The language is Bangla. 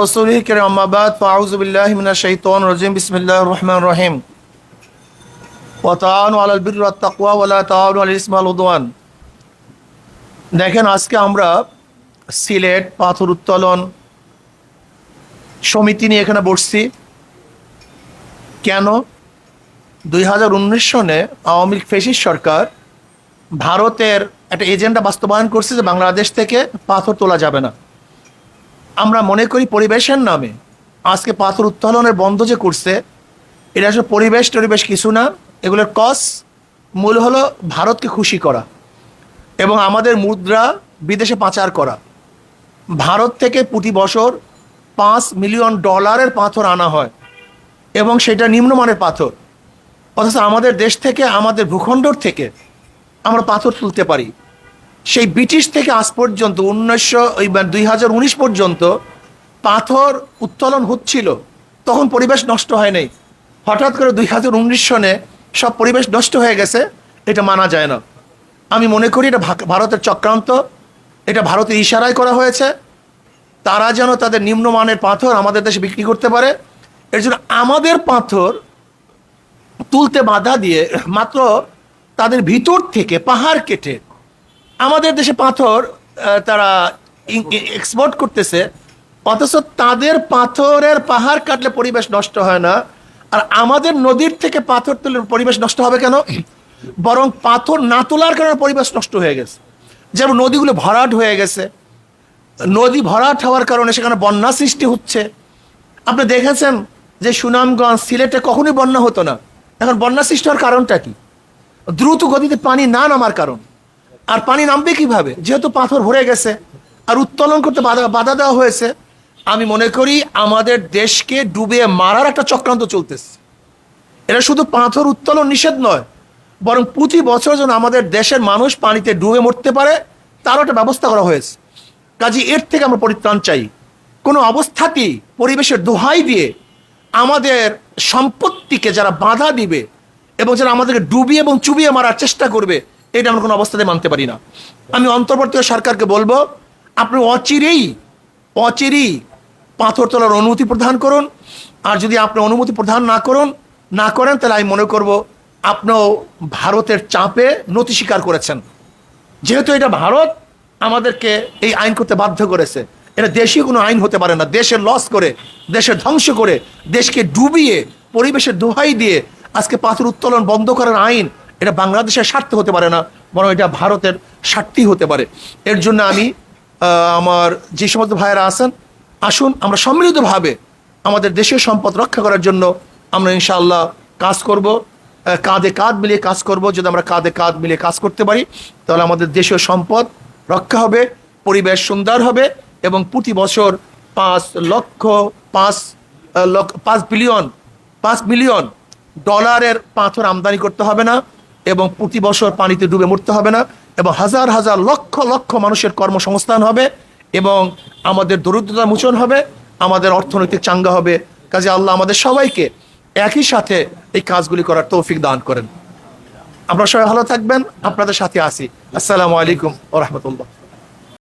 রসুলিহ কিরাম আম্মাবাদ ফাউযু বিল্লাহি মিনাশ শাইতানির রাজিম, বিসমিল্লাহির রহিম। ওয়া তাআনু আলাল বিররি ওয়াত তাকওয়া ওয়া লা তাআনু আলাল ইসমি ওয়াল উদওয়ান। দেখেন, আজকে আমরা সিলেট, পাথর উত্তোলন সমিতি নিয়ে এখানে বসছি। কেন? দুই হাজার উনিশ সনে আওয়ামী লীগ ফেসিস সরকার ভারতের একটা এজেন্ডা বাস্তবায়ন করছে যে বাংলাদেশ থেকে পাথর তোলা যাবে না। আমরা মনে করি পরিবেশের নামে। আজকে পাথর উত্তোলনের বন্ধ যে করছে, এটা আসলে পরিবেশ টরিবেশ কিছু না, এগুলোর কস মূল হলো ভারতকে খুশি করা এবং আমাদের মুদ্রা বিদেশে পাচার করা। ভারত থেকে প্রতি বছর পাঁচ মিলিয়ন ডলারের পাথর আনা হয় এবং সেটা নিম্নমানের পাথর। অথচ আমাদের দেশ থেকে, আমাদের ভূখণ্ডর থেকে আমরা পাথর তুলতে পারি। সেই ব্রিটিশ থেকে আজ পর্যন্ত উনিশশো দুই হাজার উনিশ পর্যন্ত পাথর উত্তোলন হচ্ছিল। তখন পরিবেশ নষ্ট হয় নাই। হঠাৎ করে দুই হাজার উনিশ সনে সব পরিবেশ নষ্ট হয়ে গেছে, এটা মানা যায় না। আমি মনে করি এটা ভারতের চক্রান্ত। এটা ভারতের ইশারায় করা হয়েছে। তারা যেন তাদের নিম্নমানের পাথর আমাদের দেশে বিক্রি করতে পারে। এর জন্য আমাদের পাথর তুলতে বাধা দিয়ে মাত্র তাদের ভিতর থেকে পাহাড় কেটে আমাদের দেশে পাথর তারা এক্সপোর্ট করতেছে, অথচ তাদের পাথরের পাহাড় কাটলে পরিবেশ নষ্ট হয় না, আর আমাদের নদীর থেকে পাথর তুলে পরিবেশ নষ্ট হবে কেন? বরং পাথর না তোলার কারণে পরিবেশ নষ্ট হয়ে গেছে। যেমন নদীগুলো ভরাট হয়ে গেছে, নদী ভরাট হওয়ার কারণে সেখানে বন্যা সৃষ্টি হচ্ছে। আপনি দেখেছেন যে সুনামগঞ্জ, সিলেটে কখনোই বন্যা হতো না। এখন বন্যা সৃষ্টি হওয়ার কারণটা কি? দ্রুত গতিতে পানি না নামার কারণ। আর পানি নামবে কীভাবে? যেহেতু পাথর ভরে গেছে আর উত্তোলন করতে বাধা দেওয়া হয়েছে, আমি মনে করি আমাদের দেশকে ডুবে মারার একটা চক্রান্ত চলতেছে। এটা শুধু পাথর উত্তোলন নিষেধ নয়, বরং প্রতি বছর যেন আমাদের দেশের মানুষ পানিতে ডুবে মরতে পারে, তারও একটা ব্যবস্থা করা হয়েছে। কাজে এর থেকে আমরা পরিত্রাণ চাই। কোনো অবস্থাতেই পরিবেশের দোহাই দিয়ে আমাদের সম্পত্তিকে যারা বাধা দিবে এবং যারা আমাদেরকে ডুবিয়ে এবং চুবিয়ে মারার চেষ্টা করবে এটা আমরা কোনো অবস্থাতে মানতে পারি না। আমি অন্তর্বর্তী সরকারকে বলব, আপনি অচিরেই অচিরেই পাথর তোলার অনুমতি প্রদান করুন। আর যদি আপনি অনুমতি প্রদান না করুন, না করেন, তাহলে আমি মনে করব আপনিও ভারতের চাপে নথি স্বীকার করেছেন। যেহেতু এটা ভারত, আমাদেরকে এই আইন করতে বাধ্য করেছে। এটা দেশি কোনো আইন হতে পারে না। দেশের লস করে, দেশের ধ্বংস করে, দেশকে ডুবিয়ে, পরিবেশের দোহাই দিয়ে আজকে পাথর উত্তোলন বন্ধ করার আইন এটা বাংলাদেশের স্বার্থে হতে পারে না, বরং এটা ভারতের স্বার্থই হতে পারে। এর জন্য আমি আমার যে সমস্ত ভাইয়েরা আছেন, আসুন আমরা সম্মিলিতভাবে আমাদের দেশের সম্পদ রক্ষা করার জন্য আমরা ইনশাআল্লাহ কাজ করব। কাঁধে কাঁধ মিলিয়ে কাজ করব। যদি আমরা কাঁধে কাঁধ মিলিয়ে কাজ করতে পারি, তাহলে আমাদের দেশীয় সম্পদ রক্ষা হবে, পরিবেশ সুন্দর হবে, এবং প্রতি বছর পাঁচ লক্ষ পাঁচ লক্ষ পাঁচ বিলিয়ন, পাঁচ মিলিয়ন ডলারের পাথর আমদানি করতে হবে না। এবং প্রতি বছর পানিতে ডুবে মরতে হবে না এবং হাজার হাজার লক্ষ লক্ষ মানুষের কর্মসংস্থান হবে এবং আমাদের দরিদ্রতা মোচন হবে, আমাদের অর্থনৈতিক চাঙ্গা হবে। কাজে আল্লাহ আমাদের সবাইকে একই সাথে এই কাজগুলি করার তৌফিক দান করেন। আপনারা সবাই ভালো থাকবেন, আপনাদের সাথে আসি আসসালামু আলাইকুম ও রহমতুল্লাহ।